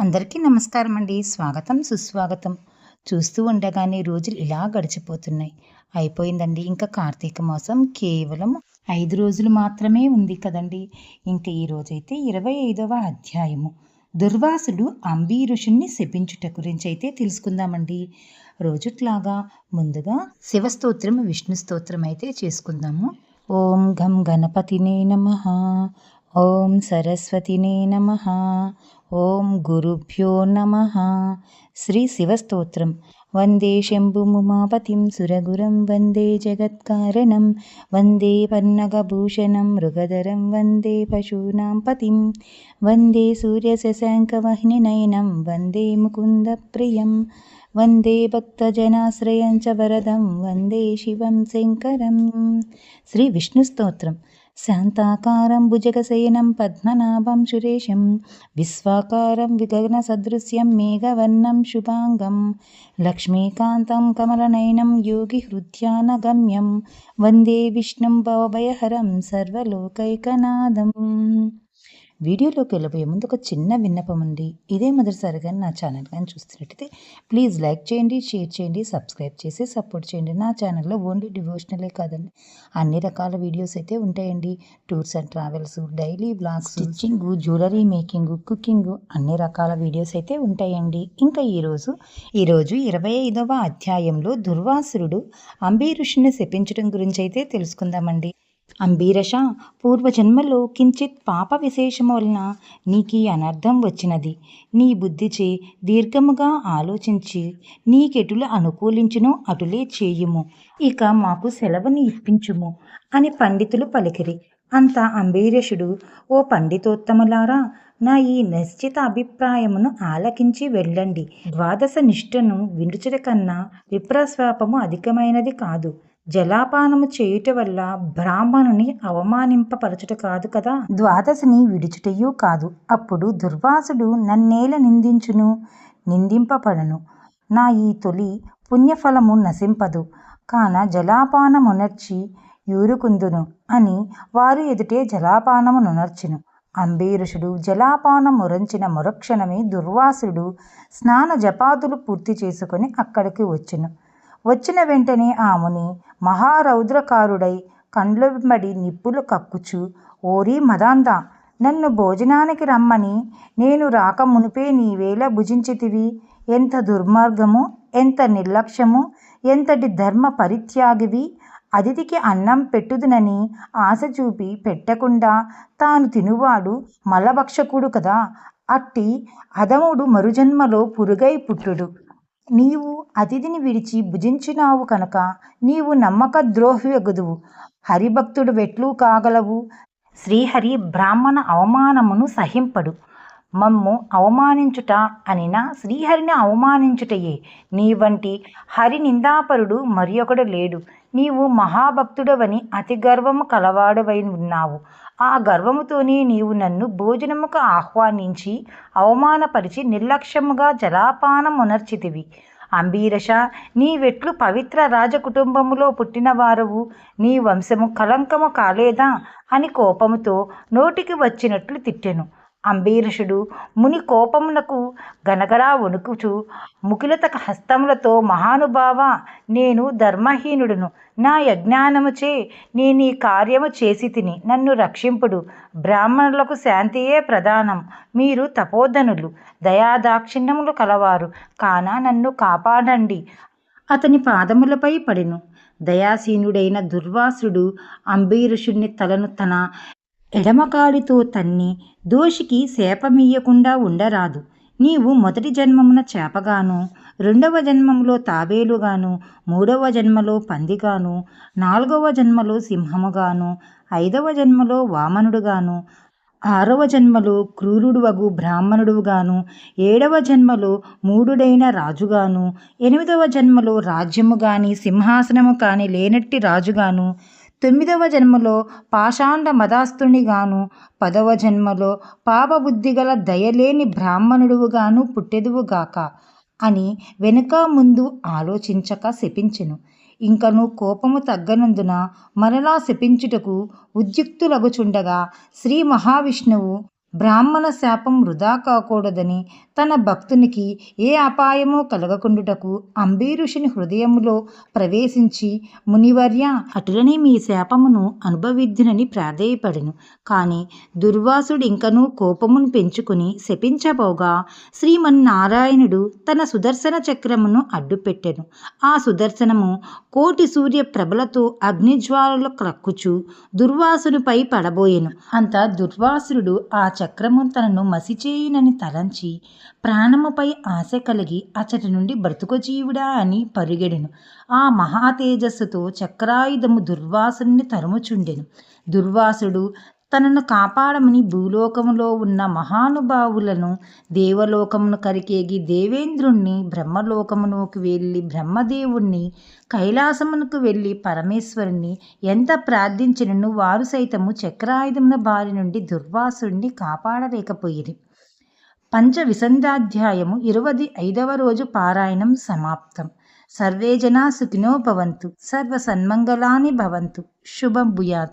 అందరికీ నమస్కారం అండి స్వాగతం సుస్వాగతం. చూస్తూ ఉండగానే రోజులు ఇలా గడిచిపోతున్నాయి. అయిపోయిందండి ఇంకా కార్తీక మాసం. కేవలం ఐదు రోజులు మాత్రమే ఉంది కదండి. ఇంకా ఈరోజైతే ఇరవై ఐదవ అధ్యాయము. దుర్వాసుడు అంబీ ఋషుణ్ణి శపించుట గురించి అయితే తెలుసుకుందామండి. రోజుట్లాగా ముందుగా శివస్తోత్రం విష్ణు స్తోత్రం అయితే చేసుకుందాము. ఓం గం గణపతినే నమ. ఓం సరస్వతినే నమ. ఓం గురుభ్యో నమ. శ్రీ శివస్తోత్రం. వందే శంభుముమాపతిం సురగురం వందే జగత్కారణం. వందే పన్నగభూషణం మృగధరం వందే పశూనాం పతిం వందే సూర్యశశాంకవహ్నినయనం వందే ముకుందప్రియం. వందే భక్తజనాశ్రయం చ వరదం వందే శివం శంకరం. శ్రీ విష్ణు స్తోత్రం. శాంతాకారం భుజగశయనం పద్మనాభం సురేశం విశ్వాకారం విగగనసదృశ్యం మేఘవర్ణం శుభాంగం లక్ష్మీకాంతం కమలనయనం యోగి హృద్యానగమ్యం వందే విష్ణుం భవభయహరం సర్వలోకైకనాదం వీడియోలోకి వెళ్ళబోయే ముందు ఒక చిన్న విన్నపం ఉంది ఇదే మొదటిసారిగా నా ఛానల్ కానీ చూస్తున్నట్టయితే ప్లీజ్ లైక్ చేయండి షేర్ చేయండి సబ్స్క్రైబ్ చేసి సపోర్ట్ చేయండి. నా ఛానల్లో ఓన్లీ డివోషనలే కాదండి. అన్ని రకాల వీడియోస్ అయితే ఉంటాయండి. Tours and travels daily blogs stitching jewellery making cooking అన్ని రకాల వీడియోస్ అయితే ఉంటాయండి. ఇంకా ఈరోజు ఈరోజు ఇరవై ఐదవ అధ్యాయంలో దుర్వాసురుడు అంబీ ఋషిని శపించడం గురించి అయితే తెలుసుకుందామండి. అంబీరష పూర్వజన్మలో కించిత్ పాప విశేషము వలన నీకీ అనర్థం వచ్చినది. నీ బుద్ధిచే దీర్ఘముగా ఆలోచించి నీకెటులు అనుకూలించునో అటులే చేయుము. ఇక మాకు సెలవుని ఇప్పించుము అని పండితులు పలికిరి. అంత అంబీరషుడు ఓ పండితోత్తములారా నా ఈ నిశ్చిత అభిప్రాయమును ఆలకించి వెళ్ళండి. ద్వాదశ నిష్ఠను విడుచుట కన్నా విప్రస్వాపము అధికమైనది కాదు. జలాపానము చేయుట వల్ల బ్రాహ్మణుని అవమానింపపరచుట కాదు కదా? ద్వాదశిని విడుచుటయూ కాదు. అప్పుడు దుర్వాసుడు నన్నేల నిందించును నిందింపబడను. నా ఈ తొలి పుణ్యఫలము నశింపదు. కాన జలాపానమునర్చి యూరుకుందును అని వారు ఎదుటే జలాపానమునునర్చును అంబీరుషుడు జలాపానమురంచిన మరుక్షణమే దుర్వాసుడు స్నాన జపాదులు పూర్తి చేసుకొని అక్కడికి వచ్చును. వచ్చిన వెంటనే ఆముని మహారౌద్రకారుడై కండ్లబడి నిప్పులు కక్కుచు ఓరి మదాంద నన్ను భోజనానికి రమ్మని నేను రాక మునిపే నీవేళ భుజించితివి. ఎంత దుర్మార్గము ఎంత నిర్లక్ష్యము ఎంతటి ధర్మ పరిత్యాగివి. అతిథికి అన్నం పెట్టుదునని ఆశ చూపి పెట్టకుండా తాను తినువాడు మలభక్షకుడు కదా. అట్టి అదముడు మరుజన్మలో పురుగై పుట్టుడు. నీవు అతిథిని విడిచి భుజించినావు కనుక నీవు నమ్మక ద్రోహివెగుదువు హరిభక్తుడు వెట్లు కాగలవు. శ్రీహరి బ్రాహ్మణ అవమానమును సహింపడు. మమ్ము అవమానించుట అనినా శ్రీహరిని అవమానించుటయే. నీ వంటి హరి నిందాపరుడు మరి ఒకడు లేడు. నీవు మహాభక్తుడవని అతి గర్వము కలవాడవై ఉన్నావు. ఆ గర్వముతోనే నీవు నన్ను భోజనముకు ఆహ్వానించి అవమానపరిచి నిర్లక్ష్యముగా జలాపానమునర్చితివి. అంబీరష నీవెట్లు పవిత్ర రాజకుటుంబములో పుట్టినవారవు. నీ వంశము కలంకము కాలేదా? అని కోపముతో నోటికి వచ్చినట్లు తిట్టెను. అంబీరషుడు ముని కోపమునకు గనగరా వణుకుచు ముకిలత హస్తములతో మహానుభావ నేను ధర్మహీనుడును. నా యజ్ఞానముచే నేను ఈ కార్యము చేసి తిని నన్ను రక్షింపుడు. బ్రాహ్మణులకు శాంతియే ప్రధానం. మీరు తపోధనులు దయాదాక్షిణ్యములు కలవారు. కాన నన్ను కాపాడండి. అతని పాదములపై పడెను. దయాసీనుడైన దుర్వాసుడు అంబీరుషుణ్ణి తలను తన ఎడమకాలితో తన్ని దోషికి శాపమియ్యకుండా ఉండరాదు. నీవు మొదటి జన్మమున చేపగాను రెండవ జన్మములో తాబేలుగాను మూడవ జన్మలో పందిగాను నాలుగవ జన్మలో సింహముగాను ఐదవ జన్మలో వామనుడుగాను ఆరవ జన్మలో క్రూరుడువగు బ్రాహ్మణుడుగాను ఏడవ జన్మలో మూడుడైన రాజుగాను ఎనిమిదవ జన్మలో రాజ్యము కాని సింహాసనము కాని లేనట్టి రాజుగాను తొమ్మిదవ జన్మలో పాషాండ మదాస్తునిగాను పదవ జన్మలో పాపబుద్ధిగల దయలేని బ్రాహ్మణుడువుగాను పుట్టెదువుగాక అని వెనుక ముందు ఆలోచించక శపించెను. ఇంకను కోపము తగ్గనందున మరలా శపించుటకు ఉద్యుక్తులగుచుండగా శ్రీ మహావిష్ణువు బ్రాహ్మణ శాపం వృధా కాకూడదని తన భక్తునికి ఏ అపాయమో కలగకుండుటకు అంబీరుషుని హృదయములో ప్రవేశించి మునివర్య అటులనే మీ శాపమును అనుభవిద్యునని ప్రాధేయపడెను. కానీ దుర్వాసుడు ఇంకనూ కోపమును పెంచుకుని శపించబోగా శ్రీమన్నారాయణుడు తన సుదర్శన చక్రమును అడ్డుపెట్టెను. ఆ సుదర్శనము కోటి సూర్య ప్రభలతో అగ్నిజ్వాలలు క్రక్కుచు దుర్వాసునిపై పడబోయెను. అంత దుర్వాసుడు ఆ చక్రము తనను మసిచేయునని తలంచి ప్రాణముపై ఆశ కలిగి అచటి నుండి బ్రతుకుజీవుడా అని పరుగెడెను. ఆ మహాతేజస్సుతో చక్రాయుధము దుర్వాసుని తరుముచుండెను. దుర్వాసుడు తనను కాపాడమని భూలోకములో ఉన్న మహానుభావులను దేవలోకమును కరికేగి దేవేంద్రుణ్ణి బ్రహ్మలోకమునకు వెళ్ళి బ్రహ్మదేవుణ్ణి కైలాసమునకు వెళ్ళి పరమేశ్వరుణ్ణి ఎంత ప్రార్థించినను వారు సైతము చక్రాయుధమున బారి నుండి దుర్వాసుడిని కాపాడలేకపోయిరి. పంచ విసంధాధ్యాయము ఇరవది ఐదవ రోజు పారాయణం సమాప్తం. సర్వే జనా సుఖినో భవంతు సర్వసన్మంగళాని భవంతు. శుభం భూయాత్.